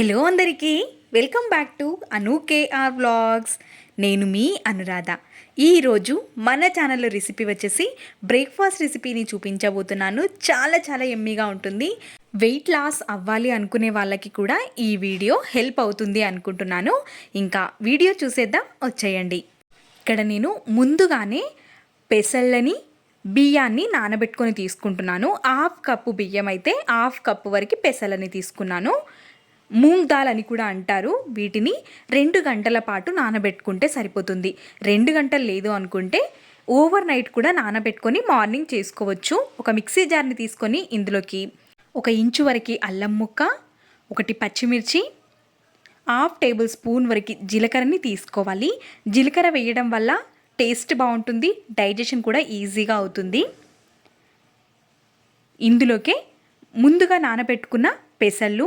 Hello అందరికీ welcome back to Anu KR vlogs. నేను మీ అనురాధ. ఈరోజు మన ఛానల్లో రెసిపీ వచ్చేసి బ్రేక్ఫాస్ట్ రెసిపీని చూపించబోతున్నాను. చాలా చాలా ఎమ్మీగా ఉంటుంది. వెయిట్ లాస్ అవ్వాలి అనుకునే వాళ్ళకి కూడా ఈ వీడియో హెల్ప్ అవుతుంది అనుకుంటున్నాను. ఇంకా వీడియో చూసేద్దాం వచ్చేయండి. ఇక్కడ నేను ముందుగానే పెసళ్ళని బియ్యాన్ని నానబెట్టుకొని తీసుకుంటున్నాను. హాఫ్ కప్పు బియ్యం అయితే హాఫ్ కప్పు వరకు పెసలని తీసుకున్నాను. మూంగ్ దాల్ అని కూడా అంటారు. వీటిని రెండు గంటల పాటు నానబెట్టుకుంటే సరిపోతుంది. రెండు గంటలు లేదు అనుకుంటే ఓవర్ నైట్ కూడా నానబెట్టుకొని మార్నింగ్ చేసుకోవచ్చు. ఒక మిక్సీ జార్ని తీసుకొని ఇందులోకి ఒక ఇంచు వరకు అల్లం ముక్క ఒకటి పచ్చిమిర్చి హాఫ్ టేబుల్ స్పూన్ వరకు జీలకర్రని తీసుకోవాలి. జీలకర్ర వేయడం వల్ల టేస్ట్ బాగుంటుంది డైజెషన్ కూడా ఈజీగా అవుతుంది. ఇందులోకే ముందుగా నానబెట్టుకున్న పెసళ్ళు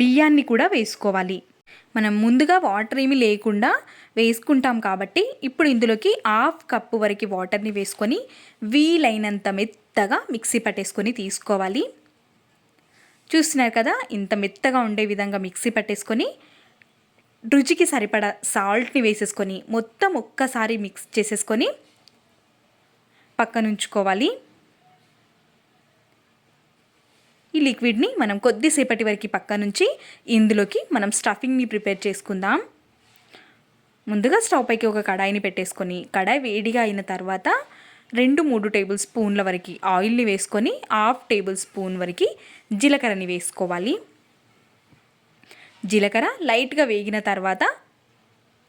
బియ్యాన్ని కూడా వేసుకోవాలి. మనం ముందుగా వాటర్ ఏమీ లేకుండా వేసుకుంటాం కాబట్టి ఇప్పుడు ఇందులోకి హాఫ్ కప్పు వరకు వాటర్ని వేసుకొని వీలైనంత మెత్తగా మిక్సీ పట్టేసుకొని తీసుకోవాలి. చూస్తున్నారు కదా ఇంత మెత్తగా ఉండే విధంగా మిక్సీ పట్టేసుకొని రుచికి సరిపడా సాల్ట్ని వేసేసుకొని మొత్తం ఒక్కసారి మిక్స్ చేసేసుకొని పక్కనుంచుకోవాలి. ఈ లిక్విడ్ని మనం కొద్దిసేపటి వరకు పక్క నుంచి ఇందులోకి మనం స్టఫింగ్ని ప్రిపేర్ చేసుకుందాం. ముందుగా స్టవ్ పైకి ఒక కడాయిని పెట్టేసుకొని కడాయి వేడిగా అయిన తర్వాత రెండు మూడు టేబుల్ స్పూన్ల వరకు ఆయిల్ని వేసుకొని హాఫ్ టేబుల్ స్పూన్ వరకు జీలకర్రని వేసుకోవాలి. జీలకర్ర లైట్గా వేగిన తర్వాత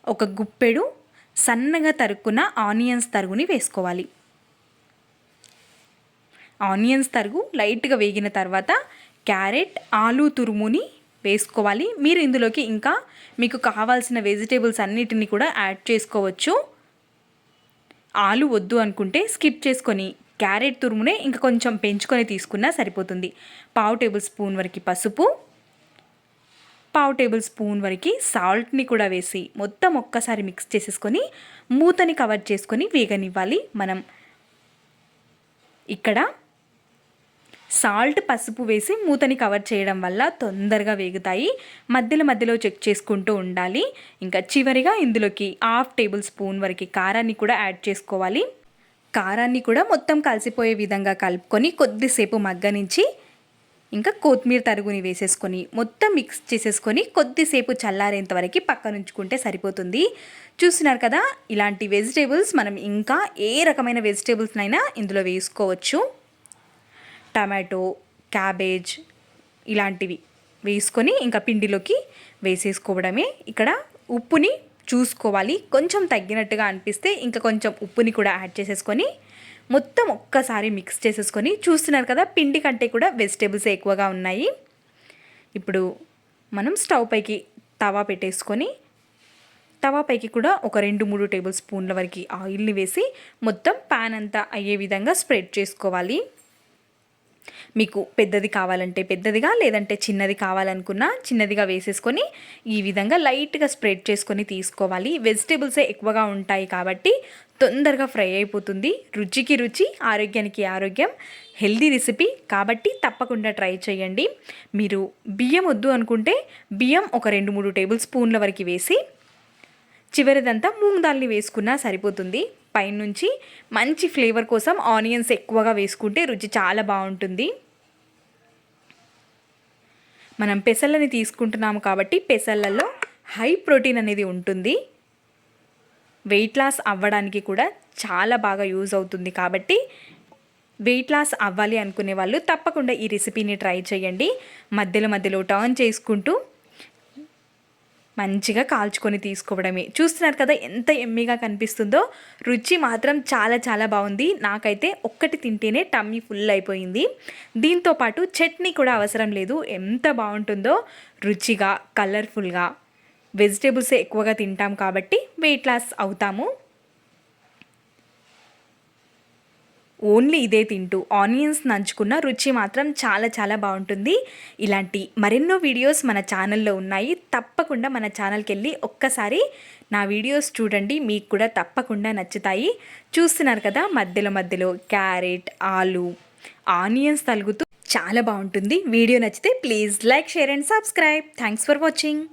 ఒక గుప్పెడు సన్నగా తరుక్కున్న ఆనియన్స్ తరుగుని వేసుకోవాలి. ఆనియన్స్ తరుగు లైట్గా వేగిన తర్వాత క్యారెట్ ఆలు తురుముని వేసుకోవాలి. మీరు ఇందులోకి ఇంకా మీకు కావాల్సిన వెజిటేబుల్స్ అన్నిటిని కూడా యాడ్ చేసుకోవచ్చు. ఆలు వద్దు అనుకుంటే స్కిప్ చేసుకొని క్యారెట్ తురుమునే ఇంకా కొంచెం పెంచుకొని తీసుకున్నా సరిపోతుంది. పావు టేబుల్ స్పూన్ వరకు పసుపు పావు టేబుల్ స్పూన్ వరకు సాల్ట్ని కూడా వేసి మొత్తం ఒక్కసారి మిక్స్ చేసేసుకొని మూతని కవర్ చేసుకొని వేగనివ్వాలి. మనం ఇక్కడ సాల్ట్ పసుపు వేసి మూతని కవర్ చేయడం వల్ల తొందరగా వేగుతాయి. మధ్యలో మధ్యలో చెక్ చేసుకుంటూ ఉండాలి. ఇంకా చివరిగా ఇందులోకి హాఫ్ టేబుల్ స్పూన్ వరకు కారాన్ని కూడా యాడ్ చేసుకోవాలి. కారాన్ని కూడా మొత్తం కలిసిపోయే విధంగా కలుపుకొని కొద్దిసేపు మగ్గనించి ఇంకా కొత్తిమీర తరుగుని వేసేసుకొని మొత్తం మిక్స్ చేసేసుకొని కొద్దిసేపు చల్లారేంత వరకు పక్కనుంచుకుంటే సరిపోతుంది. చూస్తున్నారు కదా ఇలాంటి వెజిటేబుల్స్ మనం ఇంకా ఏ రకమైన వెజిటేబుల్స్నైనా ఇందులో వేసుకోవచ్చు. టమాటో క్యాబేజ్ ఇలాంటివి వేసుకొని ఇంకా పిండిలోకి వేసేసుకోవడమే. ఇక్కడ ఉప్పుని చూసుకోవాలి. కొంచెం తగ్గినట్టుగా అనిపిస్తే ఇంకా కొంచెం ఉప్పుని కూడా యాడ్ చేసేసుకొని మొత్తం ఒక్కసారి మిక్స్ చేసేసుకొని చూస్తున్నారు కదా పిండి కంటే కూడా వెజిటేబుల్స్ ఎక్కువగా ఉన్నాయి. ఇప్పుడు మనం స్టవ్ పైకి తవా పెట్టేసుకొని తవా పైకి కూడా ఒక రెండు మూడు టేబుల్ స్పూన్ల వరకు ఆయిల్ని వేసి మొత్తం ప్యాన్ అంతా అయ్యే విధంగా స్ప్రెడ్ చేసుకోవాలి. మీకు పెద్దది కావాలంటే పెద్దదిగా లేదంటే చిన్నది కావాలనుకున్నా చిన్నదిగా వేసేసుకొని ఈ విధంగా లైట్గా స్ప్రెడ్ చేసుకొని తీసుకోవాలి. వెజిటేబుల్సే ఎక్కువగా ఉంటాయి కాబట్టి తొందరగా ఫ్రై అయిపోతుంది. రుచికి రుచి ఆరోగ్యానికి ఆరోగ్యం హెల్దీ రెసిపీ కాబట్టి తప్పకుండా ట్రై చేయండి. మీరు బియ్యం వద్దు అనుకుంటే బియ్యం ఒక రెండు మూడు టేబుల్ స్పూన్ల వరకు వేసి చివరిదంతా మూంగ్ దాల్ని వేసుకున్నా సరిపోతుంది. పైనుంచి మంచి ఫ్లేవర్ కోసం ఆనియన్స్ ఎక్కువగా వేసుకుంటే రుచి చాలా బాగుంటుంది. మనం పెసలని తీసుకుంటున్నాము కాబట్టి పెసలలో హై ప్రోటీన్ అనేది ఉంటుంది. వెయిట్ లాస్ అవ్వడానికి కూడా చాలా బాగా యూజ్ అవుతుంది కాబట్టి వెయిట్ లాస్ అవ్వాలి అనుకునే వాళ్ళు తప్పకుండా ఈ రెసిపీని ట్రై చేయండి. మధ్యలో మధ్యలో టర్న్ చేసుకుంటూ మంచిగా కాల్చుకొని తీసుకోవడమే. చూస్తున్నారు కదా ఎంత ఎమ్మిగా కనిపిస్తుందో? రుచి మాత్రం చాలా చాలా బాగుంది. నాకైతే ఒక్కటి తింటేనే టమ్మీ ఫుల్ అయిపోయింది. దీంతో పాటు చట్నీ కూడా అవసరం లేదు. ఎంత బాగుంటుందో? రుచిగా కలర్ఫుల్గా వెజిటేబుల్సే ఎక్కువగా తింటాం కాబట్టి వెయిట్ లాస్ అవుతాము. ఓన్లీ ఇదే తింటూ ఆనియన్స్ నంచుకున్న రుచి మాత్రం చాలా చాలా బాగుంటుంది. ఇలాంటి మరెన్నో వీడియోస్ మన ఛానల్లో ఉన్నాయి. తప్పకుండా మన ఛానల్కి వెళ్ళి ఒక్కసారి నా వీడియోస్ చూడండి. మీకు కూడా తప్పకుండా నచ్చుతాయి. చూస్తున్నారు కదా మధ్యలో మధ్యలో క్యారెట్ ఆలు ఆనియన్స్ తలుగుతూ చాలా బాగుంటుంది. వీడియో నచ్చితే please like share and subscribe. Thanks for watching.